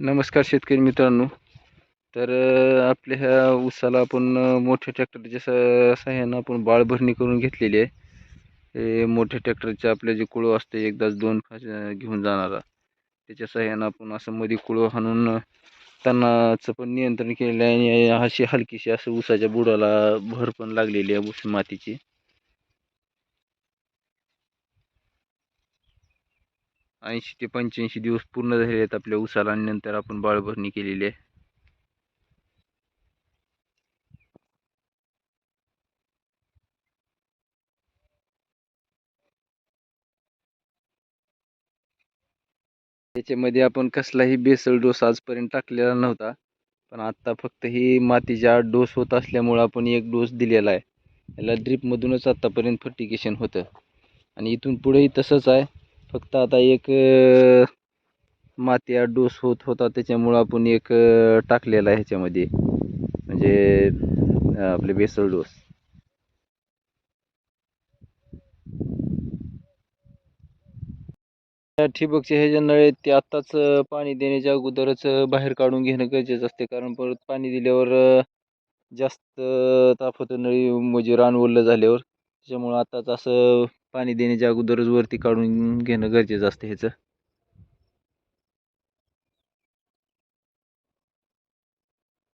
नमस्कार शेतकरी मित्रांनो. तर आपल्या ह्या ऊसाला आपण मोठ्या ट्रॅक्टरच्या स सहाय्यानं आपण बाळभरणी करून घेतलेली आहे. हे मोठ्या ट्रॅक्टरचे आपले जे कुळं असते एकदाच दोन फास घेऊन जाणारा. त्याच्या सहाय्यानं आपण असं मध्ये कुळं हाणून त्यांनाचं पण नियंत्रण केलेलं आहे आणि अशी हलकीशी असं ऊसाच्या बुडाला भर पण लागलेली आहे ऊस मातीची. ऐंशी ते पंच्याऐंशी दिवस पूर्ण झाले आहेत आपल्या उसाला आणि नंतर आपण बाळभरणी केलेली आहे. त्याच्यामध्ये आपण कसलाही बेसल डोस आजपर्यंत टाकलेला नव्हता पण आत्ता फक्त ही मातीच्या आठ डोस होत असल्यामुळं आपण एक डोस दिलेला आहे. याला ड्रीपमधूनच आत्तापर्यंत फर्टिकेशन होतं. आणि इथून पुढेही तसंच आहे. फक्त आता एक माती डोस होत होता त्याच्यामुळं आपण एक टाकलेला आहे ह्याच्यामध्ये. म्हणजे आपले बेसल डोस. त्या ठिबकचे हे जे नळे आहेत ते आत्ताच पाणी देण्याच्या अगोदरच बाहेर काढून घेणं गरजेचं असते. कारण परत पाणी दिल्यावर जास्त ताप होतं नळी म्हणजे रान झाल्यावर त्याच्यामुळं आत्ताच असं पाणी देण्याच्या अगोदरच वरती काढून घेणं गरजेचं असतं ह्याचं.